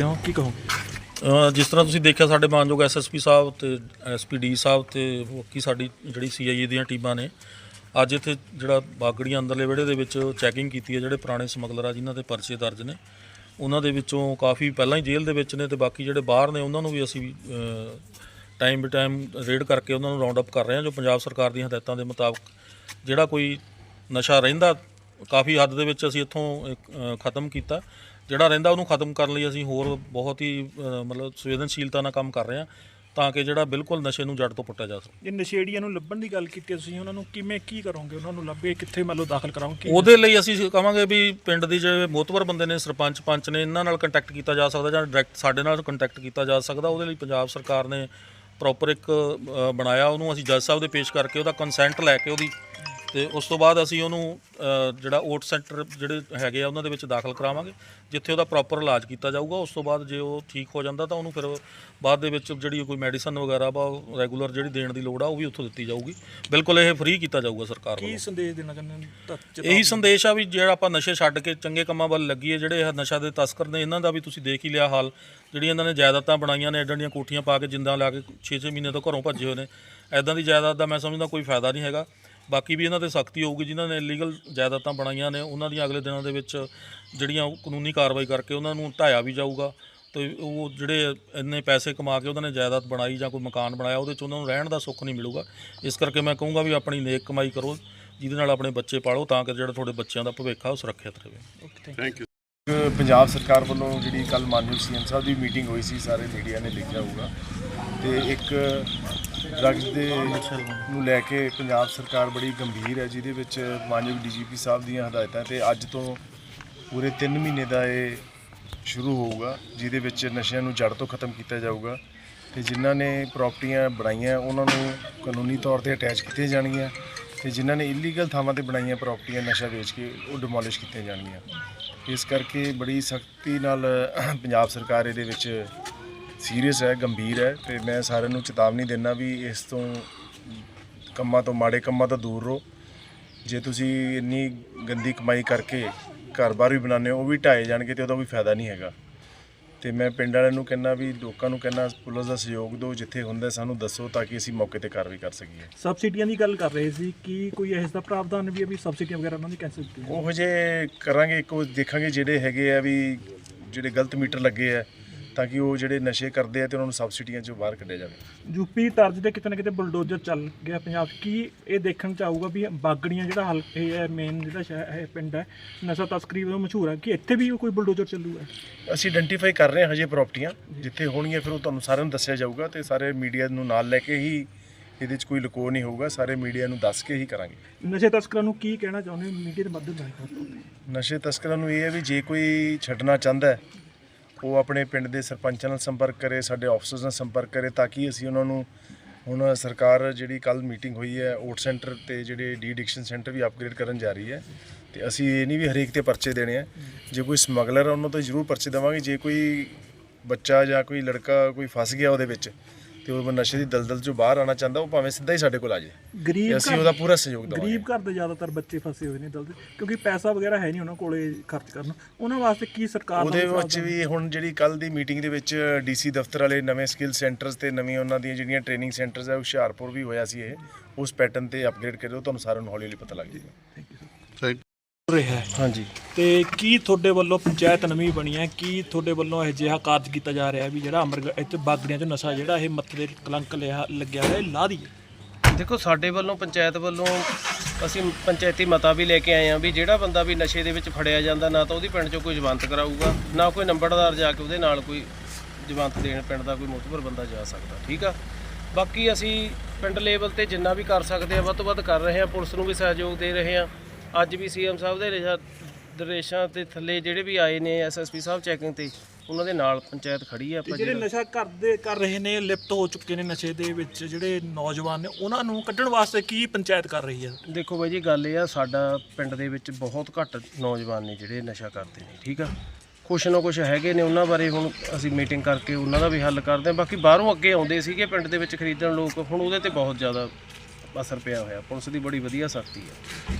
ਕੀ ਕਹੋ ਜਿਸ ਤਰ੍ਹਾਂ ਤੁਸੀਂ ਦੇਖਿਆ ਸਾਡੇ ਮਾਨਯੋਗ ਐਸਐਸਪੀ ਸਾਹਿਬ ਤੇ ਐਸਪੀਡੀ ਸਾਹਿਬ ਤੇ ਬਾਕੀ ਸਾਡੀ ਜਿਹੜੀ ਸੀਆਈਏ ਦੀਆਂ ਟੀਮਾਂ ਨੇ ਅੱਜ ਇੱਥੇ ਜਿਹੜਾ ਬਾਗੜੀਆਂ ਅੰਦਰਲੇ ਵਿਹੜੇ ਦੇ ਵਿੱਚ ਚੈਕਿੰਗ ਕੀਤੀ ਹੈ ਜਿਹੜੇ ਪੁਰਾਣੇ ਸਮਗਲਰ ਆ ਜਿਨ੍ਹਾਂ ਦੇ ਪਰਚੇ ਦਰਜ ਨੇ। ਉਹਨਾਂ ਦੇ ਵਿੱਚੋਂ ਕਾਫੀ ਪਹਿਲਾਂ ਹੀ ਜੇਲ੍ਹ ਦੇ ਵਿੱਚ ਨੇ ਤੇ ਬਾਕੀ ਜਿਹੜੇ ਬਾਹਰ ਨੇ ਉਹਨਾਂ ਨੂੰ ਵੀ ਅਸੀਂ ਟਾਈਮ ਬੇ ਟਾਈਮ ਰੇਡ ਕਰਕੇ ਉਹਨਾਂ ਨੂੰ ਰਾਉਂਡ ਅਪ ਕਰ ਰਹੇ ਹਾਂ ਜੋ ਪੰਜਾਬ ਸਰਕਾਰ ਦੀਆਂ ਹਦਾਇਤਾਂ ਦੇ ਮੁਤਾਬਕ ਜਿਹੜਾ ਕੋਈ ਨਸ਼ਾ ਰਹਿੰਦਾ ਕਾਫੀ ਹੱਦ ਦੇ ਵਿੱਚ ਅਸੀਂ ਇੱਥੋਂ ਇੱਕ, ਅ, ਖਤਮ ਕੀਤਾ। ਜਿਹੜਾ ਰਹਿੰਦਾ ਉਹਨੂੰ ਖਤਮ ਕਰਨ ਲਈ ਅਸੀਂ ਹੋਰ ਬਹੁਤ ਹੀ ਅ, ਮਤਲਬ ਸੰਵੇਦਨਸ਼ੀਲਤਾ ਨਾਲ ਕੰਮ ਕਰ ਰਹੇ ਹਾਂ ਤਾਂ ਕਿ ਜਿਹੜਾ ਬਿਲਕੁਲ ਨਸ਼ੇ ਨੂੰ ਜੜ ਤੋਂ ਪੁੱਟਿਆ ਜਾ ਸਕੇ। ਜੇ ਨਸ਼ੇੜੀਆਂ ਨੂੰ ਲੱਭਣ ਦੀ ਗੱਲ ਕੀਤੀ ਹੈ ਤੁਸੀਂ ਉਹਨਾਂ ਨੂੰ ਕਿਵੇਂ ਕੀ ਕਰੋਗੇ? ਉਹਨਾਂ ਨੂੰ ਲੱਭੇ ਕਿੱਥੇ ਮੰਨ ਲਓ ਦਾਖਲ ਕਰਾਓਗੇ ਉਹਦੇ ਲਈ ਅਸੀਂ ਕਹਾਂਗੇ ਵੀ ਪਿੰਡ ਦੇ ਜਿਹੜੇ ਮੋਤਬਰ ਬੰਦੇ ਨੇ ਸਰਪੰਚ ਪੰਚ ਨੇ ਇਹਨਾਂ ਨਾਲ ਕੰਟੈਕਟ ਕੀਤਾ ਜਾ ਸਕਦਾ ਜਾਂ ਡਾਇਰੈਕਟ ਸਾਡੇ ਨਾਲ ਕੰਟੈਕਟ ਕੀਤਾ ਜਾ ਸਕਦਾ ਉਹਦੇ ਲਈ ਪੰਜਾਬ ਸਰਕਾਰ ਨੇ ਪ੍ਰੋਪਰ ਇੱਕ ਅ, ਬਣਾਇਆ ਉਹਨੂੰ ਅਸੀਂ ਜੱਜ ਸਾਹਿਬ ਦੇ ਪੇਸ਼ ਕਰਕੇ ਉਹਦਾ ਕੰਸੈਂਟ ਲੈ ਕੇ ਉਹਦੀ ਤੇ ਉਸ ਤੋਂ ਬਾਅਦ ਅਸੀਂ ਉਹਨੂੰ ਅ, ਜਿਹੜਾ ਓਟ ਸੈਂਟਰ ਜਿਹੜੇ ਹੈਗੇ ਆ ਉਹਨਾਂ ਦੇ ਵਿੱਚ ਦਾਖਲ ਕਰਾਵਾਂਗੇ ਜਿੱਥੇ ਉਹਦਾ ਪ੍ਰੋਪਰ ਇਲਾਜ ਕੀਤਾ ਜਾਊਗਾ। ਉਸ ਤੋਂ ਬਾਅਦ ਜੇ ਉਹ ਠੀਕ ਹੋ ਜਾਂਦਾ ਤਾਂ ਉਹਨੂੰ ਫਿਰ ਬਾਅਦ ਦੇ ਵਿੱਚ ਜਿਹੜੀ ਕੋਈ ਮੈਡੀਸਨ ਵਗੈਰਾ ਵਾ ਰੈਗੂਲਰ ਜਿਹੜੀ ਦੇਣ ਦੀ ਲੋੜ ਆ ਉਹ ਵੀ ਉੱਥੋਂ ਦਿੱਤੀ ਜਾਊਗੀ। ਬਿਲਕੁਲ ਇਹ ਫ੍ਰੀ ਕੀਤਾ ਜਾਊਗਾ ਸਰਕਾਰ ਵੱਲੋਂ। ਕੀ ਸੰਦੇਸ਼ ਦੇਣਾ ਚਾਹੁੰਦੇ ਹੋ? ਤਾਂ ਇਹੀ ਸੰਦੇਸ਼ ਆ ਵੀ ਜਿਹੜਾ ਆਪਾਂ ਨਸ਼ੇ ਛੱਡ ਕੇ ਚੰਗੇ ਕੰਮਾਂ ਵੱਲ ਲੱਗੀਏ ਜਿਹੜੇ ਇਹ ਨਸ਼ਾ ਦੇ ਤਸਕਰ ਨੇ ਇਹਨਾਂ ਦਾ ਵੀ ਤੁਸੀਂ ਦੇਖ ਹੀ ਲਿਆ ਹਾਲ। ਜਿਹੜੀਆਂ ਇਹਨਾਂ ਨੇ ਜਾਇਦਾਦਾਂ ਬਣਾਈਆਂ ਨੇ ਐਡਾਂ ਦੀਆਂ ਕੋਠੀਆਂ ਪਾ ਕੇ ਜਿੰਦਾਂ ਲਾ ਕੇ 6-6 ਮਹੀਨੇ ਤੋਂ ਘਰੋਂ ਭੱਜੇ ਹੋਏ ਨੇ। ਐਦਾਂ ਦੀ ਜਾਇਦਾਦ ਦਾ ਮੈਂ ਸਮਝਦਾ ਕੋਈ ਫਾਇਦਾ ਨਹੀਂ ਹੈਗਾ। ਬਾਕੀ ਵੀ ਇਹਨਾਂ ਤੇ ਸਖਤੀ ਹੋਊਗੀ ਜਿਨ੍ਹਾਂ ਨੇ ਇਲੀਗਲ ਜਾਇਦਾਦਾਂ ਬਣਾਈਆਂ ਨੇ ਉਹਨਾਂ ਦੀਆਂ ਅਗਲੇ ਦਿਨਾਂ ਦੇ ਵਿੱਚ ਜਿਹੜੀਆਂ ਉਹ ਕਾਨੂੰਨੀ ਕਾਰਵਾਈ ਕਰਕੇ ਉਹਨਾਂ ਨੂੰ ਢਾਇਆ ਵੀ ਜਾਊਗਾ। ਤੇ ਉਹ ਜਿਹੜੇ ਇੰਨੇ ਪੈਸੇ ਕਮਾ ਕੇ ਉਹਨਾਂ ਨੇ ਜਾਇਦਾਦ ਬਣਾਈ ਜਾਂ ਕੋਈ ਮਕਾਨ ਬਣਾਇਆ ਉਹਦੇ 'ਚ ਉਹਨਾਂ ਨੂੰ ਰਹਿਣ ਦਾ ਸੁੱਖ ਨਹੀਂ ਮਿਲੂਗਾ। ਇਸ ਕਰਕੇ ਮੈਂ ਕਹੂੰਗਾ ਵੀ ਆਪਣੀ ਨੇਕ ਕਮਾਈ ਕਰੋ ਜਿਹਦੇ ਨਾਲ ਆਪਣੇ ਬੱਚੇ ਪਾਲੋ ਤਾਂ ਕਿ ਜਿਹੜਾ ਤੁਹਾਡੇ ਬੱਚਿਆਂ ਦਾ ਭਵਿੱਖ ਆ ਉਹ ਸੁਰੱਖਿਅਤ ਰਹੇ। ਓਕੇ ਥੈਂਕ ਯੂ ਪੰਜਾਬ ਸਰਕਾਰ ਵੱਲੋਂ ਜਿਹੜੀ ਕੱਲ ਮਾਨਯੋਗ ਸੀਐਮ ਸਾਹਿਬ ਦੀ ਮੀਟਿੰਗ ਹੋਈ ਸੀ ਸਾਰੇ ਮੀਡੀਆ ਨੇ ਦੇਖਿਆ ਹੋਊਗਾ। ਤੇ ਇੱਕ ਡਰੱਗਸ ਦੇ ਨੂੰ ਲੈ ਕੇ ਪੰਜਾਬ ਸਰਕਾਰ ਬੜੀ ਗੰਭੀਰ ਹੈ, ਜਿਹਦੇ ਵਿੱਚ ਮਾਨਯੋਗ ਡੀਜੀਪੀ ਸਾਹਿਬ ਦੀਆਂ ਹਦਾਇਤਾਂ ਤੇ ਅੱਜ ਤੋਂ ਪੂਰੇ 3 ਮਹੀਨੇ ਦਾ ਇਹ ਸ਼ੁਰੂ ਹੋਊਗਾ, ਜਿਹਦੇ ਵਿੱਚ ਨਸ਼ਿਆਂ ਨੂੰ ਜੜ ਤੋਂ ਖਤਮ ਕੀਤਾ ਜਾਊਗਾ ਤੇ ਜਿਨ੍ਹਾਂ ਨੇ ਪ੍ਰਾਪਰਟੀਆਂ ਬਣਾਈਆਂ, ਉਹਨਾਂ ਨੂੰ ਕਾਨੂੰਨੀ ਤੌਰ ਤੇ ਅਟੈਚ ਕੀਤੀਆਂ ਜਾਣਗੀਆਂ ਤੇ ਜਿਨ੍ਹਾਂ ਨੇ ਇਲੀਗਲ ਥਾਵਾਂ ਤੇ ਬਣਾਈਆਂ ਪ੍ਰਾਪਰਟੀਆਂ ਨਸ਼ਾ ਵੇਚ ਕੇ ਉਹ ਡਿਮੋਲਿਸ਼ ਕੀਤੀਆਂ ਜਾਣਗੀਆਂ। ਇਸ ਕਰਕੇ ਬੜੀ ਸਖਤੀ ਨਾਲ ਪੰਜਾਬ ਸਰਕਾਰ ਇਹਦੇ ਵਿੱਚ ਸੀਰੀਅਸ ਹੈ ਗੰਭੀਰ ਹੈ ਤੇ ਮੈਂ ਸਾਰਿਆਂ ਨੂੰ ਚੇਤਾਵਨੀ ਦਿੰਦਾ ਵੀ ਇਸ ਤੋਂ ਕੰਮਾਂ ਤੋਂ ਮਾੜੇ ਕੰਮਾਂ ਤੋਂ ਦੂਰ ਰਹੋ। ਜੇ ਤੁਸੀਂ ਇੰਨੀ ਗੰਦੀ ਕਮਾਈ ਕਰਕੇ ਘਰ-ਬਾਰ ਵੀ ਬਣਾਉਂਦੇ ਹੋ ਉਹ ਵੀ ਢਾਏ ਜਾਣਗੇ ਤੇ ਉਹਦਾ ਕੋਈ ਫਾਇਦਾ ਨਹੀਂ ਹੈਗਾ। ਤੇ ਮੈਂ ਪਿੰਡ ਵਾਲਿਆਂ ਨੂੰ ਕਹਿੰਦਾ ਵੀ ਲੋਕਾਂ ਨੂੰ ਕਹਿੰਦਾ ਪੁਲਿਸ ਦਾ ਸਹਿਯੋਗ ਦਿਓ ਜਿੱਥੇ ਹੁੰਦਾ ਸਾਨੂੰ ਦੱਸੋ ਤਾਂ ਕਿ ਅਸੀਂ ਮੌਕੇ ਤੇ ਕਾਰਵਾਈ ਕਰ ਸਕੀਏ। ਸਬਸਿਡੀਆਂ ਦੀ ਗੱਲ ਕਰ ਰਹੇ ਸੀ ਕੀ ਕੋਈ ਇਸ ਦਾ ਪ੍ਰਾਵਧਾਨ ਵੀ ਹੈ ਵੀ ਸਬਸਿਡੀਆਂ ਵਗੈਰਾ ਉਹਨਾਂ ਦੀ ਕੈਂਸਲ ਕੀਤੀਆਂ ਉਹੋ ਜੇ ਕਰਾਂਗੇ ਇੱਕ ਦੇਖਾਂਗੇ ਜਿਹੜੇ ਹੈਗੇ ਆ ਵੀ ਜਿਹੜੇ ਗਲਤ ਮੀਟਰ ਲੱਗੇ ਆ ਤਾਂ ਕਿ ਉਹ ਜਿਹੜੇ ਨਸ਼ੇ ਕਰਦੇ ਆ ਤੇ ਉਹਨਾਂ ਨੂੰ ਸਬਸਿਡੀਆਂ ਚੋਂ ਬਾਹਰ ਕੱਢਿਆ ਜਾਵੇ ਯੂਪੀ ਤਰਜ਼ ਦੇ ਕਿਤੇ ਨਾ ਕਿਤੇ ਬੁਲਡੋਜ਼ਰ ਚੱਲ ਗਿਆ ਪੰਜਾਬ 'ਚ। ਕੀ ਇਹ ਦੇਖਣ ਚ ਆਊਗਾ ਵੀ ਬਾਗੜੀਆਂ ਜਿਹੜਾ ਹਲਕੇ ਹੈ ਮੇਨ ਜਿਹੜਾ ਸ਼ਹਿਰ ਹੈ ਪਿੰਡ ਹੈ ਨਸ਼ਾ ਤਸਕਰੀ ਵਜੋਂ ਮਸ਼ਹੂਰ ਹੈ ਕਿ ਇੱਥੇ ਵੀ ਕੋਈ ਬੁਲਡੋਜ਼ਰ ਚੱਲੂਗਾ ਅਸੀਂ ਆਇਡੈਂਟੀਫਾਈ ਕਰ ਰਹੇ ਹਾਂ ਹਜੇ ਪ੍ਰਾਪਰਟੀਆਂ ਜਿੱਥੇ ਹੋਣਗੀਆਂ ਫਿਰ ਉਹ ਤੁਹਾਨੂੰ ਸਾਰਿਆਂ ਨੂੰ ਦੱਸਿਆ ਜਾਊਗਾ ਤੇ ਸਾਰੇ ਮੀਡੀਆ ਨੂੰ ਨਾਲ ਲੈ ਕੇ ਹੀ ਇਹਦੇ 'ਚ ਕੋਈ ਲੁਕੋ ਨਹੀਂ ਹੋਊਗਾ ਸਾਰੇ ਮੀਡੀਆ ਨੂੰ ਦੱਸ ਕੇ ਹੀ ਕਰਾਂਗੇ ਨਸ਼ੇ ਤਸਕਰਾਂ ਨੂੰ ਕੀ ਕਹਿਣਾ ਚਾਹੁੰਦੇ ਮੀਡੀਆ ਦੇ ਤੌਰ ਤੇ? ਨਸ਼ੇ ਤਸਕਰਾਂ ਨੂੰ ਇਹ ਹੈ ਵੀ ਜੇ ਕੋਈ ਛੱਡਣਾ ਚਾਹੁੰਦਾ ਹੈ ਉਹ ਆਪਣੇ ਪਿੰਡ ਦੇ ਸਰਪੰਚਾਂ ਨਾਲ ਸੰਪਰਕ ਕਰੇ, ਸਾਡੇ ਆਫਿਸਰਸ ਨਾਲ ਸੰਪਰਕ ਕਰੇ ਤਾਂ ਕਿ ਅਸੀਂ ਉਹਨਾਂ ਨੂੰ ਹੁਣ ਸਰਕਾਰ ਜਿਹੜੀ ਕੱਲ ਮੀਟਿੰਗ ਹੋਈ ਹੈ, ਓਟ ਸੈਂਟਰ ਤੇ ਜਿਹੜੇ ਡੀ ਡਿਕਸ਼ਨ ਸੈਂਟਰ ਵੀ ਅਪਗ੍ਰੇਡ ਕਰਨ ਜਾ ਰਹੀ ਹੈ ਤੇ ਅਸੀਂ ਇਹ ਨਹੀਂ ਵੀ ਹਰੇਕ ਤੇ ਪਰਚੇ ਦੇਣੇ ਆ ਜੇ ਕੋਈ ਸਮਗਲਰ ਹੈ ਉਹਨਾਂ ਤੋਂ ਜ਼ਰੂਰ ਪਰਚੇ ਦੇਵਾਂਗੇ। ਜੇ ਕੋਈ ਬੱਚਾ ਜਾਂ ਕੋਈ ਲੜਕਾ ਕੋਈ ਫਸ ਗਿਆ ਉਹਦੇ ਵਿੱਚ ਤੇ ਉਹ ਨਸ਼ੇ ਦੀ ਦਲਦਲ ਚੋਂ ਬਾਹਰ ਆਉਣਾ ਚਾਹੁੰਦਾ ਉਹ ਭਾਵੇਂ ਸਿੱਧਾ ਹੀ ਸਾਡੇ ਕੋਲ ਆ ਗਰੀਬ ਤੇ ਅਸੀਂ ਉਹਦਾ ਪੂਰਾ ਸਹਿਯੋਗ ਦੇਵਾਂਗੇ। ਗਰੀਬ ਘਰ ਦੇ ਜ਼ਿਆਦਾਤਰ ਬੱਚੇ ਫਸੇ ਹੋਏ ਨੇ ਦਲਦੇ ਕਿਉਂਕਿ ਪੈਸਾ ਵਗੈਰਾ ਹੈ ਨਹੀਂ ਉਹਨਾਂ ਕੋਲੇ ਖਰਚ ਕਰਨ। ਉਹਨਾਂ ਵਾਸਤੇ ਕੀ ਸਰਕਾਰ ਉਹਦੇ ਵਿੱਚ ਵੀ ਹੁਣ ਜਿਹੜੀ ਕੱਲ ਦੀ ਮੀਟਿੰਗ ਦੇ ਵਿੱਚ ਡੀਸੀ ਦਫ਼ਤਰ ਵਾਲੇ ਨਵੇਂ ਸਕਿੱਲ ਸੈਂਟਰਸ ਤੇ ਨਵੀਂ ਉਹਨਾਂ ਦੀਆਂ ਜਿਹੜੀਆਂ ਟ੍ਰੇਨਿੰਗ ਸੈਂਟਰਸ ਹੈ ਹੁਸ਼ਿਆਰਪੁਰ ਵੀ ਹੋਇਆ ਸੀ ਇਹ ਉਸ ਪੈਟਰਨ ਤੇ ਅਪਗ੍ਰੇਡ ਕਰਿਓ ਤੁਹਾਨੂੰ ਸਾਰਿਆਂ ਨੂੰ ਹੌਲੀ ਹੌਲੀ ਪਤਾ ਲੱਗ ਜਾਏਗਾ। ਰਿਹਾ ਹੈ। ਹਾਂਜੀ। ਤੇ ਕੀ ਤੁਹਾਡੇ ਵੱਲੋਂ ਪੰਚਾਇਤ ਨਵੀਂ ਬਣੀ ਹੈ? ਕੀ ਤੁਹਾਡੇ ਵੱਲੋਂ ਇਹ ਜਿਹਾ ਕਾਰਜ ਕੀਤਾ ਜਾ ਰਿਹਾ ਹੈ ਵੀ ਜਿਹੜਾ ਅਮਰ ਇੱਥੇ ਬਾਗੜੀਆਂ 'ਚ ਨਸ਼ਾ ਜਿਹੜਾ ਇਹ ਮੱਥੇ ਦੇ ਕਲੰਕ ਲਿਆ ਲੱਗਿਆ ਹੋਇਆ ਇਹ ਲਾ ਦੀਏ ਦੇਖੋ ਸਾਡੇ ਵੱਲੋਂ ਪੰਚਾਇਤ ਵੱਲੋਂ ਅਸੀਂ ਪੰਚਾਇਤੀ ਮਤਾ ਵੀ ਲੈ ਕੇ ਆਏ ਹਾਂ ਵੀ ਜਿਹੜਾ ਬੰਦਾ ਵੀ ਨਸ਼ੇ ਦੇ ਵਿੱਚ ਫੜਿਆ ਜਾਂਦਾ ਨਾ ਤਾਂ ਉਹਦੀ ਪਿੰਡ 'ਚੋਂ ਕੋਈ ਜਵੰਤ ਕਰਾਊਗਾ ਨਾ ਕੋਈ ਨੰਬਰਦਾਰ ਜਾ ਕੇ ਉਹਦੇ ਨਾਲ ਕੋਈ ਜਵੰਤ ਦੇਣ ਪਿੰਡ ਦਾ ਕੋਈ ਮੁਤਬਰ ਬੰਦਾ ਜਾ ਸਕਦਾ ਠੀਕ ਆ? ਬਾਕੀ ਅਸੀਂ ਪਿੰਡ ਲੈਵਲ ਤੇ ਜਿੰਨਾ ਵੀ ਕਰ ਸਕਦੇ ਆ ਵੱਧ ਤੋਂ ਵੱਧ ਕਰ ਰਹੇ ਹਾਂ ਪੁਲਿਸ ਨੂੰ ਵੀ ਸਹਿਯੋਗ ਦੇ ਰਹੇ ਹਾਂ। ਅੱਜ ਵੀ ਸੀਐਮ ਸਾਹਿਬ ਦੇ ਰੇਸ਼ਾ ਦਰੇਸ਼ਾਂ ਤੇ ਥੱਲੇ ਜਿਹੜੇ ਵੀ ਆਏ ਨੇ ਐਸਐਸਪੀ ਸਾਹਿਬ ਚੈਕਿੰਗ ਤੇ ਉਹਨਾਂ ਦੇ ਨਾਲ ਪੰਚਾਇਤ ਖੜੀ ਆ ਆਪਾਂ ਜਿਹੜੇ ਜਿਹੜਾ- ਨਸ਼ਾ ਕਰਦੇ ਕਰ ਰਹੇ ਨੇ ਲਿਪਤ ਹੋ ਚੁੱਕੇ ਨੇ ਨਸ਼ੇ ਦੇ ਵਿੱਚ ਜਿਹੜੇ ਨੌਜਵਾਨ ਨੇ ਉਹਨਾਂ ਨੂੰ ਕੱਢਣ ਵਾਸਤੇ ਕੀ ਪੰਚਾਇਤ ਕਰ ਰਹੀ ਹੈ? ਦੇਖੋ ਬਾਈ ਜੀ ਗੱਲ ਇਹ ਆ ਸਾਡਾ ਪਿੰਡ ਦੇ ਵਿੱਚ ਬਹੁਤ ਘੱਟ ਨੌਜਵਾਨ ਨੇ ਜਿਹੜੇ ਨਸ਼ਾ ਕਰਦੇ ਨੇ ਠੀਕ ਆ? ਕੁਛ ਨਾ ਕੁਛ ਹੈਗੇ ਨੇ ਉਹਨਾਂ ਬਾਰੇ ਹੁਣ ਅਸੀਂ ਮੀਟਿੰਗ ਕਰਕੇ ਉਹਨਾਂ ਦਾ ਵੀ ਹੱਲ ਕਰਦੇ ਹਾਂ। ਬਾਕੀ ਬਾਹਰੋਂ ਅੱਗੇ ਆਉਂਦੇ ਸੀਗੇ ਪਿੰਡ ਦੇ ਵਿੱਚ ਖਰੀਦਣ ਲੋਕ ਹੁਣ ਉਹਦੇ ਤੇ ਬਹੁਤ ਜ਼ਿਆਦਾ ਅਸਰ ਪਿਆ ਹੋਇਆ ਪੁਲਿਸ ਦੀ ਬੜੀ ਵਧੀਆ ਸਖਤੀ ਹੈ